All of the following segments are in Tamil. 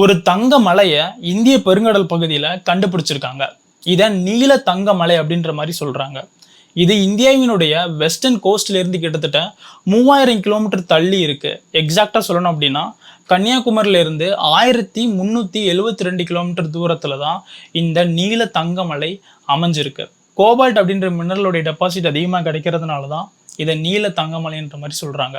ஒரு தங்க மலையை இந்திய பெருங்கடல் பகுதியில் கண்டுபிடிச்சிருக்காங்க. இதை நீல தங்க மலை அப்படின்ற மாதிரி சொல்கிறாங்க இது இந்தியாவினுடைய வெஸ்டர்ன் கோஸ்ட்லேருந்து கிட்டத்தட்ட மூவாயிரம் கிலோமீட்டர் தள்ளி இருக்குது எக்ஸாக்டாக சொல்லணும் அப்படின்னா கன்னியாகுமரியிலேருந்து ஆயிரத்தி முந்நூற்றி எழுபத்தி ரெண்டு கிலோமீட்டர் தூரத்தில் தான் இந்த நீல தங்க மலை அமைஞ்சிருக்கு. கோபால்ட் அப்படின்ற மினரலுடைய டெபாசிட் அதிகமாக கிடைக்கிறதுனால தான் இதை நீல தங்கமலைன்ற மாதிரி சொல்கிறாங்க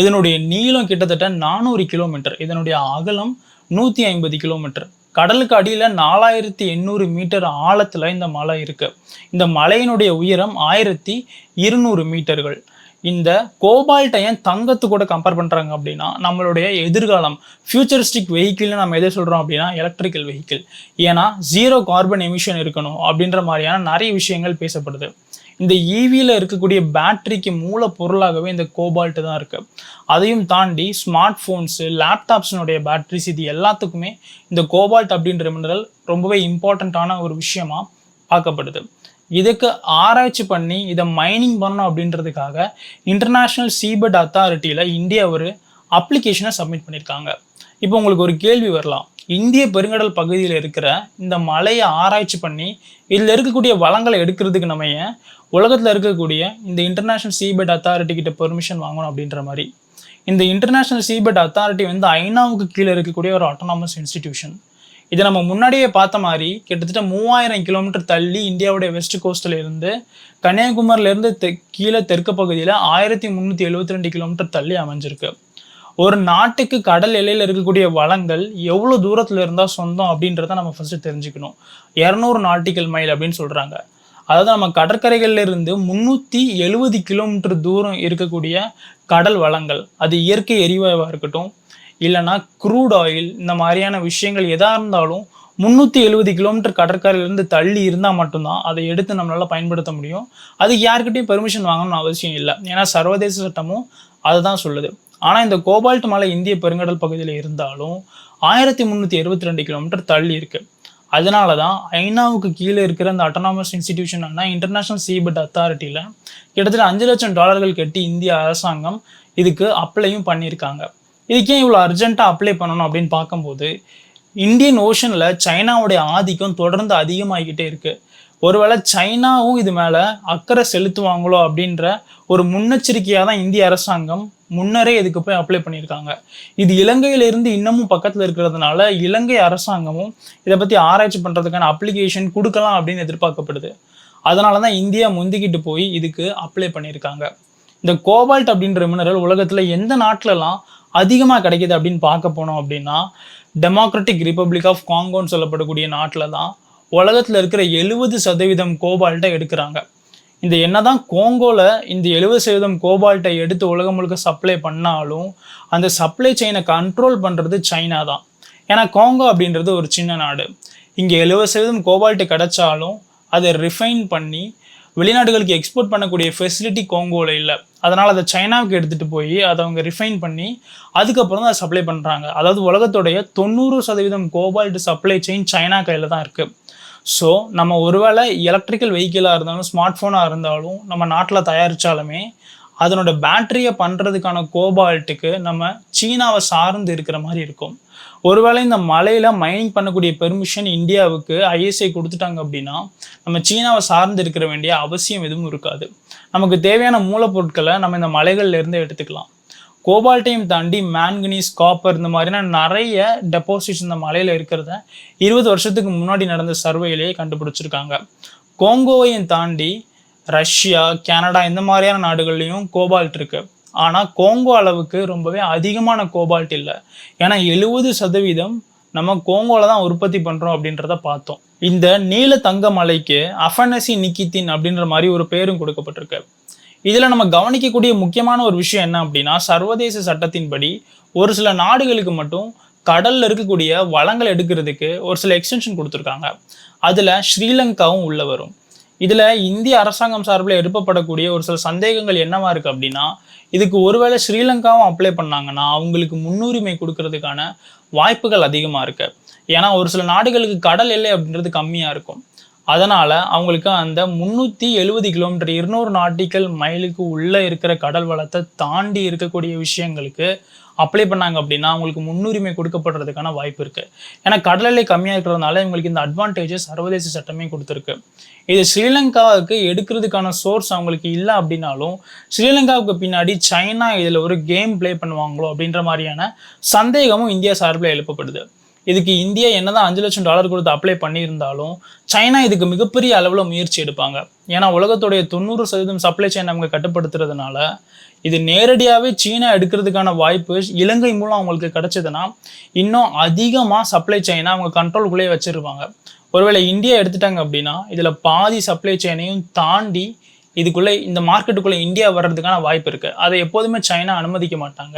இதனுடைய நீளம் கிட்டத்தட்ட நானூறு கிலோமீட்டர் இதனுடைய அகலம் நூற்றி ஐம்பது கிலோமீட்டர் கடலுக்கு அடியில் நாலாயிரத்தி எண்ணூறு மீட்டர் ஆழத்தில் இந்த மலை இருக்குது இந்த மலையினுடைய உயரம் ஆயிரத்தி இருநூறு மீட்டர்கள் இந்த கோபால்ட்டை ஏன் தங்கத்து கூட கம்பேர் பண்ணுறாங்க அப்படின்னா நம்மளுடைய எதிர்காலம் ஃபியூச்சரிஸ்டிக் வெஹிக்கிள்னு நம்ம எதை சொல்கிறோம் அப்படின்னா எலக்ட்ரிக்கல் வெஹிக்கிள் ஏன்னா ஜீரோ கார்பன் எமிஷன் இருக்கணும் அப்படின்ற மாதிரியான நிறைய விஷயங்கள் பேசப்படுது. இந்த ஈவியில் இருக்கக்கூடிய பேட்டரிக்கு மூல பொருளாகவே இந்த கோபால்ட்டு தான் இருக்கு. அதையும் தாண்டி ஸ்மார்ட் ஃபோன்ஸு லேப்டாப்ஸினுடைய பேட்டரிஸ் இது எல்லாத்துக்குமே இந்த கோபால்ட் அப்படின்ற மினரல் ரொம்பவே இம்பார்ட்டண்ட்டான ஒரு விஷயமா பார்க்கப்படுது. இதுக்கு ஆராய்ச்சி பண்ணி இதை மைனிங் பண்ணணும் அப்படின்றதுக்காக இன்டர்நேஷ்னல் சீபட் அத்தாரிட்டியில் இந்தியா ஒரு அப்ளிகேஷனை சப்மிட் பண்ணியிருக்காங்க. இப்போ உங்களுக்கு ஒரு கேள்வி வரலாம். இந்திய பெருங்கடல் பகுதியில் இருக்கிற இந்த மலையை ஆராய்ச்சி பண்ணி இதில் இருக்கக்கூடிய வளங்களை எடுக்கிறதுக்கு நம்ம ஏன் உலகத்தில் இருக்கக்கூடிய இந்த இன்டர்நேஷ்னல் சீபெட் அத்தாரிட்டி கிட்ட பெர்மிஷன் வாங்கணும் அப்படின்ற மாதிரி. இந்த இன்டர்நேஷ்னல் சீபெட் அத்தாரிட்டி வந்து ஐநாவுக்கு கீழே இருக்கக்கூடிய ஒரு ஆட்டோனாமஸ் இன்ஸ்டிடியூஷன் இதை நம்ம முன்னாடியே பார்த்த மாதிரி கிட்டத்தட்ட மூவாயிரம் கிலோமீட்டர் தள்ளி இந்தியாவுடைய வெஸ்ட் கோஸ்டில் இருந்து கன்னியாகுமரியிலேருந்து தெ கீழே தெற்கு பகுதியில் ஆயிரத்தி முந்நூற்றி எழுபத்தி ரெண்டு கிலோமீட்டர் தள்ளி அமைஞ்சிருக்கு. ஒரு நாட்டுக்கு கடல் எல்லையில் இருக்கக்கூடிய வளங்கள் எவ்வளோ தூரத்தில் இருந்தால் சொந்தம் அப்படின்றத நம்ம ஃபஸ்ட்டு தெரிஞ்சுக்கணும். இரநூறு நாட்டிக்கல் மைல் அப்படின்னு சொல்கிறாங்க அதாவது நம்ம கடற்கரைகள்ல இருந்து முந்நூற்றி எழுபது கிலோமீட்டர் தூரம் இருக்கக்கூடிய கடல் வளங்கள் அது இயற்கை எரிவாயுவாக இருக்கட்டும் இல்லைன்னா க்ரூட் ஆயில் இந்த மாதிரியான விஷயங்கள் எதாக இருந்தாலும் முந்நூற்றி எழுபது கிலோமீட்டர் கடற்கரையிலேருந்து தள்ளி இருந்தால் மட்டும்தான் அதை எடுத்து நம்மளால் பயன்படுத்த முடியும். அதுக்கு யாருக்கிட்டையும் பெர்மிஷன் வாங்கணும்னு அவசியம் இல்லை. ஏன்னா சர்வதேச சட்டமும் அதுதான் சொல்லுது. ஆனால் இந்த கோபால்ட் மலை இந்திய பெருங்கடல் பகுதியில் இருந்தாலும் ஆயிரத்தி முந்நூற்றி இருபத்தி ரெண்டு கிலோமீட்டர் தள்ளி இருக்கு. அதனால தான் ஐநாவுக்கு கீழே இருக்கிற அந்த அட்டானமஸ் இன்ஸ்டிடியூஷனான இன்டர்நேஷனல் சீபட் அத்தாரிட்டியில் கிட்டத்தட்ட அஞ்சு லட்சம் டாலர்கள் கட்டி இந்திய அரசாங்கம் இதுக்கு அப்ளையும் பண்ணியிருக்காங்க. இதுக்கு ஏன் இவ்வளோ அர்ஜென்ட்டாக அப்ளை பண்ணணும் அப்படின்னு பார்க்கும்போது இந்தியன் ஓஷனில் சைனாவுடைய ஆதிக்கம் தொடர்ந்து அதிகமாகிக்கிட்டே இருக்குது ஒருவேளை சைனாவும் இது மேலே அக்கறை செலுத்துவாங்களோ அப்படின்ற ஒரு முன்னெச்சரிக்கையாக தான் இந்திய அரசாங்கம் முன்னரே இதுக்கு போய் அப்ளை பண்ணியிருக்காங்க. இது இலங்கையிலிருந்து இன்னமும் பக்கத்தில் இருக்கிறதுனால இலங்கை அரசாங்கமும் இதை பற்றி ஆராய்ச்சி பண்ணுறதுக்கான அப்ளிகேஷன் கொடுக்கலாம் அப்படின்னு எதிர்பார்க்கப்படுது. அதனால தான் இந்தியா முந்திக்கிட்டு போய் இதுக்கு அப்ளை பண்ணியிருக்காங்க. இந்த கோபால்ட் அப்படின்ற மினரல் உலகத்தில் எந்த நாட்டிலலாம் அதிகமாக கிடைக்குது அப்படின்னு பார்க்க போனோம் அப்படின்னா டெமோக்ராட்டிக் ரிப்பப்ளிக் ஆஃப் காங்கோன்னு சொல்லப்படக்கூடிய நாட்டில் தான் உலகத்தில் இருக்கிற எழுபது சதவீதம் கோபால்ட்டை எடுக்கிறாங்க. இந்த என்னதான் கோங்கோல இந்த எழுபது சதவீதம் கோபால்ட்டை எடுத்து உலகம் முழுக்க சப்ளை பண்ணாலும் அந்த சப்ளை செயினை கண்ட்ரோல் பண்ணுறது சைனா தான். ஏன்னா கோங்கோ அப்படின்றது ஒரு சின்ன நாடு. இங்கே எழுபது சதவீதம் கோபால்ட்டு கிடைச்சாலும் அதை ரிஃபைன் பண்ணி வெளிநாடுகளுக்கு எக்ஸ்போர்ட் பண்ணக்கூடிய ஃபெசிலிட்டி கோங்கோவில் இல்லை. அதனால் அதை சைனாவுக்கு எடுத்துகிட்டு போய் அதை அவங்க ரிஃபைன் பண்ணி அதுக்கப்புறம் தான் அதை சப்ளை பண்ணுறாங்க அதாவது உலகத்துடைய தொண்ணூறு சதவீதம் கோபால்ட் சப்ளை செயின் சைனா கையில் தான் இருக்குது ஸோ நம்ம ஒருவேளை எலக்ட்ரிக்கல் வெஹிக்கிளாக இருந்தாலும் ஸ்மார்ட் ஃபோனாக இருந்தாலும் நம்ம நாட்டில் தயாரித்தாலுமே அதனோட பேட்டரியை பண்ணுறதுக்கான கோபால்ட்டுக்கு நம்ம சீனாவை சார்ந்து இருக்கிற மாதிரி இருக்கும். ஒருவேளை இந்த மலையில் மைனிங் பண்ணக்கூடிய பெர்மிஷன் இந்தியாவுக்கு ஐஎஸ்ஐ கொடுத்துட்டாங்க அப்படின்னா நம்ம சீனாவை சார்ந்து இருக்கிற வேண்டிய அவசியம் எதுவும் இருக்காது. நமக்கு தேவையான மூலப்பொருட்களை நம்ம இந்த மலைகள்லேருந்து எடுத்துக்கலாம். கோபால்ட்டையும் தாண்டி மேன்கனீஸ் காப்பர் இந்த மாதிரினா நிறைய டெபாசிட்ஸ் இந்த மலையில் இருக்கிறத இருபது வருஷத்துக்கு முன்னாடி நடந்த சர்வேலேயே கண்டுபிடிச்சிருக்காங்க. கோங்கோவையும் தாண்டி ரஷ்யா கனடா இந்த மாதிரியான நாடுகள்லையும் கோபால்ட் இருக்கு. ஆனால் கோங்கோ அளவுக்கு ரொம்பவே அதிகமான கோபால்ட் இல்லை. ஏன்னா எழுபது சதவீதம் நம்ம கோங்கோல தான் உற்பத்தி பண்ணுறோம் அப்படின்றத பார்த்தோம். இந்த நீல தங்க மலைக்கு அஃபனசி நிக்கித்தின் அப்படின்ற மாதிரி ஒரு பேரும் கொடுக்கப்பட்டிருக்கு. இதில் நம்ம கவனிக்கக்கூடிய முக்கியமான ஒரு விஷயம் என்ன அப்படின்னா சர்வதேச சட்டத்தின்படி ஒரு சில நாடுகளுக்கு மட்டும் கடலில் இருக்கக்கூடிய வளங்கள் எடுக்கிறதுக்கு ஒரு சில எக்ஸ்டென்ஷன் கொடுத்துருக்காங்க. அதில் ஸ்ரீலங்காவும் உள்ள வரும். இதில் இந்திய அரசாங்கம் சார்பில் எழுப்பப்படக்கூடிய ஒரு சில சந்தேகங்கள் என்னவா இருக்குது அப்படின்னா இதுக்கு ஒருவேளை ஸ்ரீலங்காவும் அப்ளை பண்ணாங்கன்னா அவங்களுக்கு முன்னுரிமை கொடுக்கறதுக்கான வாய்ப்புகள் அதிகமாக இருக்கு. ஏன்னா ஒரு சில நாடுகளுக்கு கடல் எல்லை அப்படின்றது கம்மியாக இருக்கும். அதனால் அவங்களுக்கு அந்த முந்நூற்றி எழுபது கிலோமீட்டர் இருநூறு நாட்டிக்கல் மைலுக்கு உள்ளே இருக்கிற கடல் வளத்தை தாண்டி இருக்கக்கூடிய விஷயங்களுக்கு அப்ளை பண்ணாங்க அப்படின்னா அவங்களுக்கு முன்னுரிமை கொடுக்கப்படுறதுக்கான வாய்ப்பு இருக்குது ஏன்னா கடல் கம்மியாக இருக்கிறதுனால இவங்களுக்கு இந்த அட்வான்டேஜஸ் சர்வதேச சட்டமே கொடுத்துருக்கு. இது ஸ்ரீலங்காவுக்கு எடுக்கிறதுக்கான சோர்ஸ் அவங்களுக்கு இல்லை அப்படின்னாலும் ஸ்ரீலங்காவுக்கு பின்னாடி சைனா இதில் ஒரு கேம் ப்ளே பண்ணுவாங்களோ அப்படின்ற மாதிரியான சந்தேகமும் இந்தியா சார்பில் எழுப்பப்படுது. இதுக்கு இந்தியா என்னதான் அஞ்சு லட்சம் டாலர் கொடுத்து அப்ளை பண்ணியிருந்தாலும் சைனா இதுக்கு மிகப்பெரிய அளவில் முயற்சி எடுப்பாங்க. ஏன்னா உலகத்துடைய தொண்ணூறு சதவீதம் சப்ளை செயின் அவங்க கட்டுப்படுத்துறதுனால இது நேரடியாகவே சீனா எடுக்கிறதுக்கான வாய்ப்பு இலங்கை மூலம் அவங்களுக்கு கிடைச்சதுன்னா இன்னும் அதிகமாக சப்ளை செயினை அவங்க கண்ட்ரோலுக்குள்ளேயே வச்சிருப்பாங்க. ஒருவேளை இந்தியா எடுத்துட்டாங்க அப்படின்னா இதில் பாதி சப்ளை செயினையும் தாண்டி இதுக்குள்ளே இந்த மார்க்கெட்டுக்குள்ளே இந்தியா வர்றதுக்கான வாய்ப்பு இருக்குது அதை எப்போதுமே சைனா அனுமதிக்க மாட்டாங்க.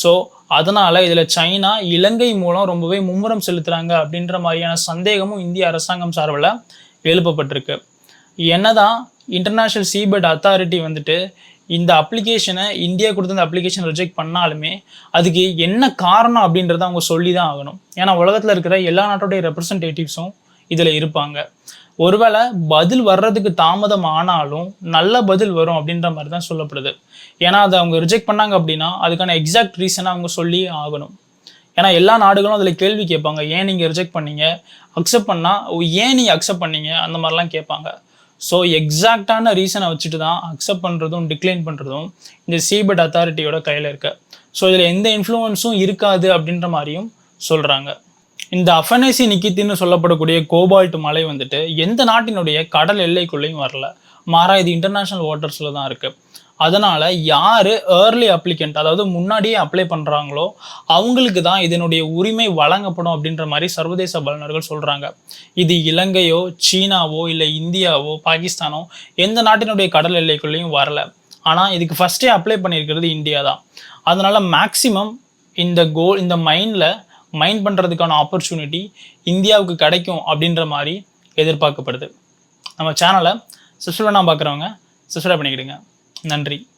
ஸோ அதனால் இதில் சைனா இலங்கை மூலம் ரொம்பவே மும்முரம் செலுத்துகிறாங்க அப்படின்ற மாதிரியான சந்தேகமும் இந்திய அரசாங்கம் சார்பில் எழுப்பப்பட்டிருக்கு. என்னதான் இன்டர்நேஷ்னல் சீபர்ட் அத்தாரிட்டி வந்துட்டு இந்த அப்ளிகேஷனை இந்தியா கொடுத்த இந்த அப்ளிகேஷன் ரிஜெக்ட் பண்ணாலுமே அதுக்கு என்ன காரணம் அப்படின்றத அவங்க சொல்லி தான் ஆகணும். ஏன்னா உலகத்தில் இருக்கிற எல்லா நாட்டோடைய ரெப்ரசன்டேட்டிவ்ஸும் இதில் இருப்பாங்க. ஒருவேளை பதில் வர்றதுக்கு தாமதம் ஆனாலும் நல்ல பதில் வரும் அப்படின்ற மாதிரி தான் சொல்லப்படுது. ஏன்னா அதை அவங்க ரிஜெக்ட் பண்ணாங்க அப்படின்னா அதுக்கான எக்ஸாக்ட் ரீசனை அவங்க சொல்லி ஆகணும். ஏன்னா எல்லா நாடுகளும் அதில் கேள்வி கேட்பாங்க. ஏன் நீங்கள் ரிஜெக்ட் பண்ணீங்க? அக்செப்ட் பண்ணால் ஏன் நீங்கள் அக்செப்ட் பண்ணீங்க? அந்த மாதிரிலாம் கேட்பாங்க. ஸோ எக்ஸாக்டான ரீசனை வச்சுட்டு தான் அக்செப்ட் பண்ணுறதும் டிக்ளைன் பண்ணுறதும் இந்த சிபெட் அத்தாரிட்டியோட கையில் இருக்க. ஸோ இதில் எந்த இன்ஃப்ளூயன்ஸும் இருக்காது அப்படின்ற மாதிரியும் சொல்கிறாங்க இந்த அஃபனேசி நிக்கித்தின்னு சொல்லப்படக்கூடிய கோபால்ட் மலை வந்துட்டு எந்த நாட்டினுடைய கடல் எல்லைக்குள்ளேயும் வரல. மாறா இது இன்டர்நேஷ்னல் வாட்டர்ஸில் தான் இருக்குது அதனால் யார் ஏர்லி அப்ளிகண்ட் அதாவது முன்னாடியே அப்ளை பண்ணுறாங்களோ அவங்களுக்கு தான் இதனுடைய உரிமை வழங்கப்படும் அப்படின்ற மாதிரி சர்வதேச வல்லுநர்கள் சொல்கிறாங்க இது இலங்கையோ சீனாவோ இல்லை இந்தியாவோ பாகிஸ்தானோ எந்த நாட்டினுடைய கடல் எல்லைக்குள்ளேயும் வரல. ஆனால் இதுக்கு ஃபஸ்ட்டே அப்ளை பண்ணியிருக்கிறது இந்தியா தான். அதனால் மேக்ஸிமம் இந்த கோல் இந்த மைண்டில் மைண்ட் பண்ணுறதுக்கான ஆப்பர்ச்சுனிட்டி இந்தியாவுக்கு கிடைக்கும் அப்படின்ற மாதிரி எதிர்பார்க்கப்படுது. நம்ம சேனலை சப்ஸ்கிரைப் பண்ணால் பார்க்குறவங்க சப்ஸ்கிரைப் பண்ணிக்கிடுங்க. நன்றி.